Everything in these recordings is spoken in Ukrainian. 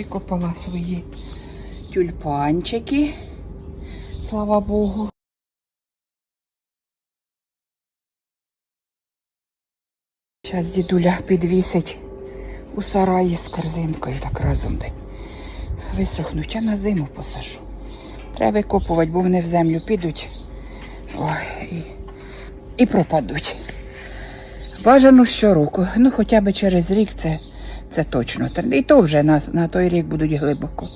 Викопала свої тюльпанчики. Слава Богу. Зараз дідуля підвісить у сараї з корзинкою так разом день. Висохнуть, а на зиму посажу. Треба викопувати, бо вони в землю підуть Ой, і, і пропадуть. Бажано щороку. Ну, хоча б через рік це, це точно. І то вже на, на той рік будуть глибоко.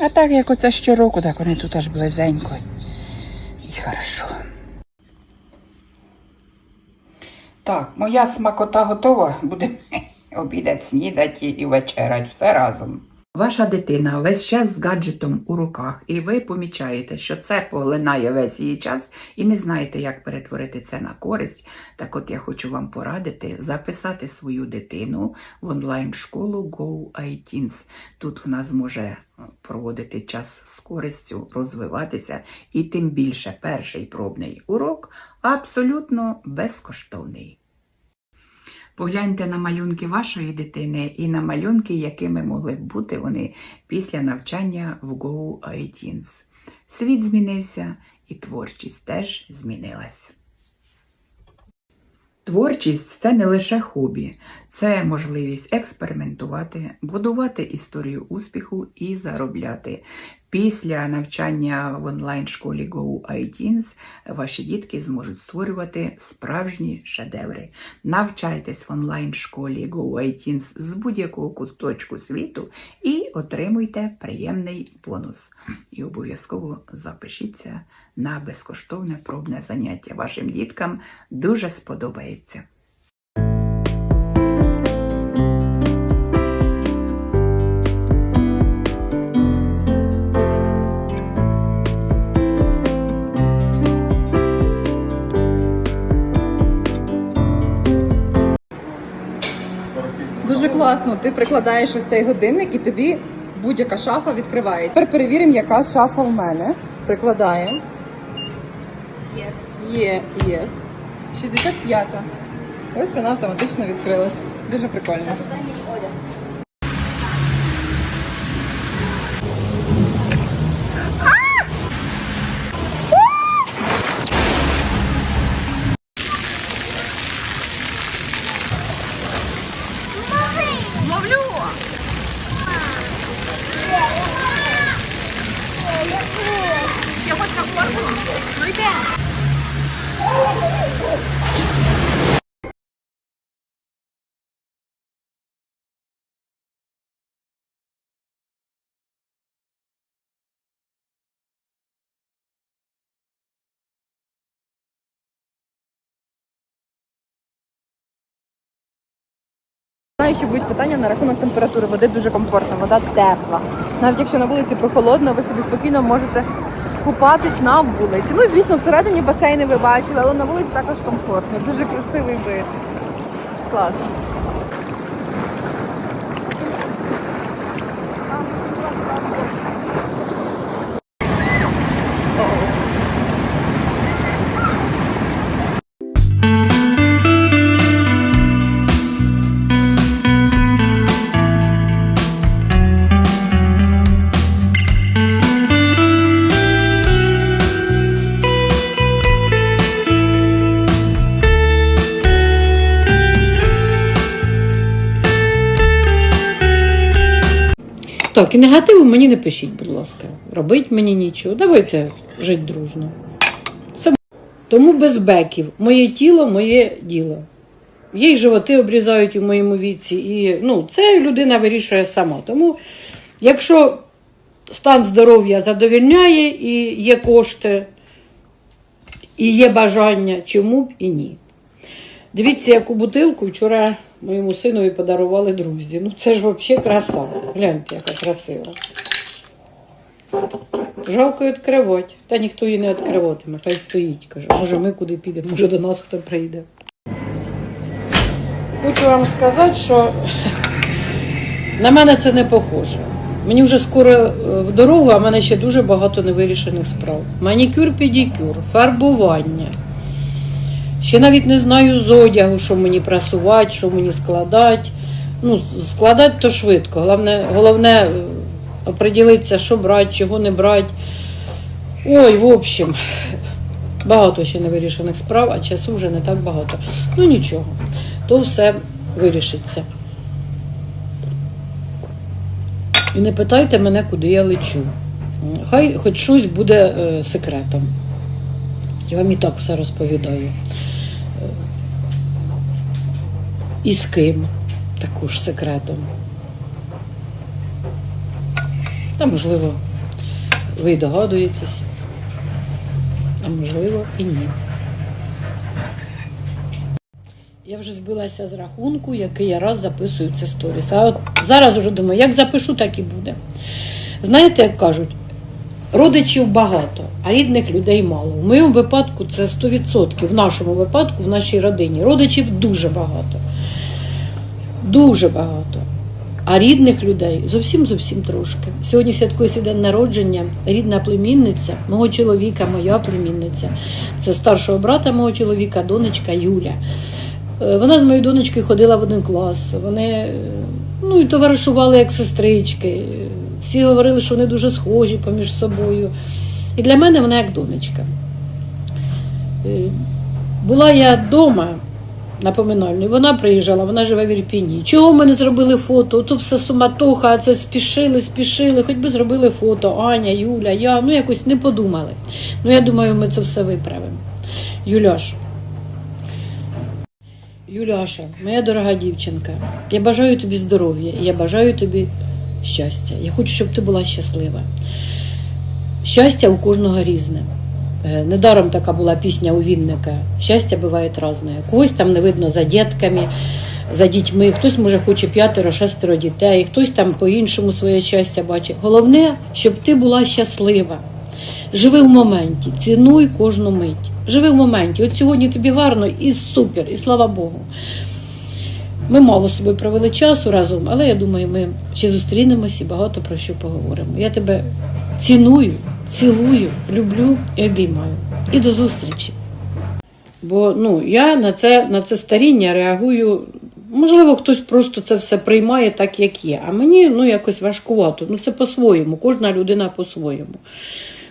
А так, як оце щороку, так вони тут аж близенько. І хорошо. Так, моя смакота готова. Будемо обідати, снідати і вечерять. Все разом. Ваша дитина весь час з гаджетом у руках, і ви помічаєте, що це поглинає весь її час і не знаєте, як перетворити це на користь. Так от я хочу вам порадити записати свою дитину в онлайн-школу Go iTeens. Тут вона зможе проводити час з користю, розвиватися, і тим більше перший пробний урок абсолютно безкоштовний. Погляньте на малюнки вашої дитини і на малюнки, якими могли б бути вони після навчання в Go iTeens. Світ змінився, і творчість теж змінилась. Творчість це не лише хобі, це можливість експериментувати, будувати історію успіху і заробляти. Після навчання в онлайн-школі Go iTeens ваші дітки зможуть створювати справжні шедеври. Навчайтесь в онлайн-школі Go iTeens з будь-якого куточку світу і отримуйте приємний бонус. І обов'язково запишіться на безкоштовне пробне заняття. Вашим діткам дуже сподобається. Класно. Ти прикладаєш ось цей годинник і тобі будь-яка шафа відкривається. Тепер перевіримо, яка шафа в мене. Прикладаємо. Yes. Є, yes. 65-та. Ось вона автоматично відкрилась. Дуже прикольно. Я хочу на форму. Ну йде. Знаю, що будуть питання на рахунок температури. Води дуже комфортно, вода тепла. Навіть якщо на вулиці прохолодно, ви собі спокійно можете купатись на вулиці. Ну, звісно, всередині басейни ви бачили, але на вулиці також комфортно. Дуже красивий вид. Класно. Так, і негативу мені не пишіть, будь ласка. Робить мені нічого. Давайте жити дружно. Це тому без беків. Моє тіло, моє діло. Є й животи обрізають у моєму віці, і ну, це людина вирішує сама. Тому, якщо стан здоров'я задовільняє і є кошти, і є бажання, чому б і ні. Дивіться, яку бутилку вчора моєму синові подарували друзі. Ну це ж взагалі краса. Гляньте, яка красива. Жалко відкривати. Та ніхто її не відкриватиме, хай стоїть. Кажу, може ми куди підемо, може до нас хто прийде. Хочу вам сказати, що на мене це не похоже. Мені вже скоро е, в дорогу, а в мене ще дуже багато невирішених справ. Манікюр, педикюр, фарбування. Ще навіть не знаю з одягу, що мені прасувати, що мені складати. Ну, складати то швидко. Головне, головне е, оприділитися, що брати, чого не брати. Ой, в общем, багато ще не вирішених справ, а часу вже не так багато. Ну нічого, то все вирішиться. І не питайте мене, куди я лечу. Хай хоч щось буде е, секретом. Я вам і так все розповідаю. І з ким також секретом. Та, можливо, ви догадуєтесь, а можливо і ні. Я вже збилася з рахунку, який я раз записую це сторіс. А от зараз вже думаю, як запишу, так і буде. Знаєте, як кажуть, родичів багато, а рідних людей мало. В моєму випадку це 100%. В нашому випадку, в нашій родині. Родичів дуже багато. Дуже багато. А рідних людей зовсім зовсім трошки. Сьогодні святкує свій день народження, рідна племінниця, мого чоловіка, моя племінниця. Це старшого брата мого чоловіка, донечка Юля. Е, Вона з моєю донечкою ходила в один клас. Вони е, ну, і товаришували як сестрички. Всі говорили, що вони дуже схожі поміж собою. І для мене вона як донечка. Е, Була я вдома на поминальній, вона приїжджала, вона живе в Ірпіні. Чого ми не зробили фото? То все суматоха, це спішили, спішили, хоч би зробили фото. Аня, Юля, я ну якось не подумали. Ну я думаю, ми це все виправимо. Юляш. Юляша, моя дорога дівчинка, я бажаю тобі здоров'я, я бажаю тобі щастя. Я хочу, щоб ти була щаслива. Щастя у кожного різне. Е, Недаром така була пісня у Вінника. Щастя буває різне. Когось там не видно за дітками, за дітьми, хтось може хоче п'ятеро, шестеро дітей, хтось там по-іншому своє щастя бачить. Головне, щоб ти була щаслива. Живи в моменті, цінуй кожну мить. Живи в моменті. От сьогодні тобі гарно і супер, і слава Богу. Ми мало з собою провели часу разом, але я думаю, ми ще зустрінемось і багато про що поговоримо. Я тебе ціную, цілую, люблю і обіймаю. І до зустрічі. Бо ну, я на це, на це старіння реагую. Можливо, хтось просто це все приймає так, як є. А мені ну, якось важкувато. Ну, це по-своєму, кожна людина по-своєму.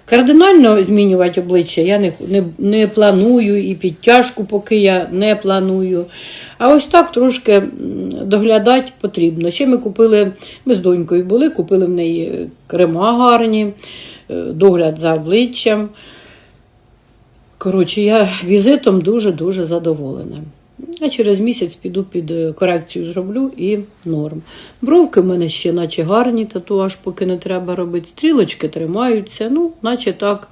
Кардинально змінювати обличчя я не, не, не планую, і підтяжку поки я не планую. А ось так трошки доглядати потрібно. Ще ми купили, ми з донькою були, купили в неї крема гарні, е, догляд за обличчям. Коротше, я візитом дуже-дуже задоволена. А через місяць піду під е, корекцію зроблю і норм. Бровки в мене ще наче гарні, татуаж поки не треба робити. Стрілочки тримаються, ну, наче так.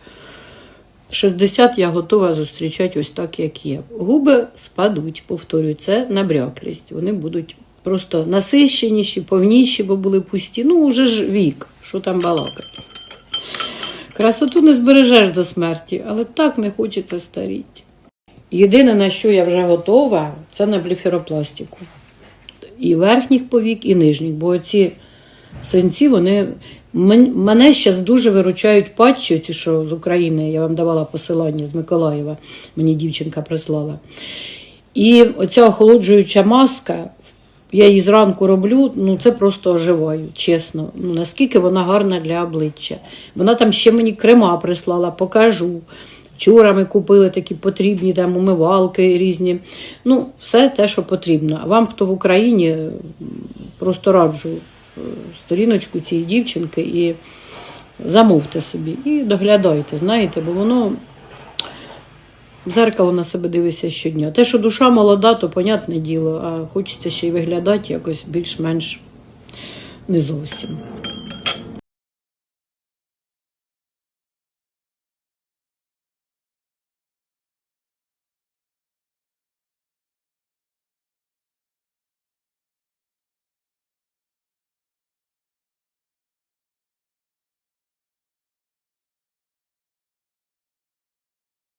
60 я готова зустрічати ось так, як є. Губи спадуть, повторюю, це набряклість. Вони будуть просто насищеніші, повніші, бо були пусті. Ну, уже ж вік, що там балакати. Красоту не збережеш до смерті, але так не хочеться старіти. Єдине, на що я вже готова, це на блефіропластику. І верхніх повік, і нижніх. Бо ці синці, вони мене зараз дуже виручають патчі, ті, що з України, я вам давала посилання з Миколаєва, мені дівчинка прислала. І оця охолоджуюча маска, я її зранку роблю, ну це просто оживаю, чесно. Ну, наскільки вона гарна для обличчя. Вона там ще мені крема прислала, покажу. Вчора ми купили такі потрібні там умивалки різні. Ну, все те, що потрібно. А вам, хто в Україні, просто раджу е, сторіночку цієї дівчинки і замовте собі. І доглядайте, знаєте, бо воно в зеркало на себе дивишся щодня. Те, що душа молода, то понятне діло, а хочеться ще й виглядати якось більш-менш не зовсім.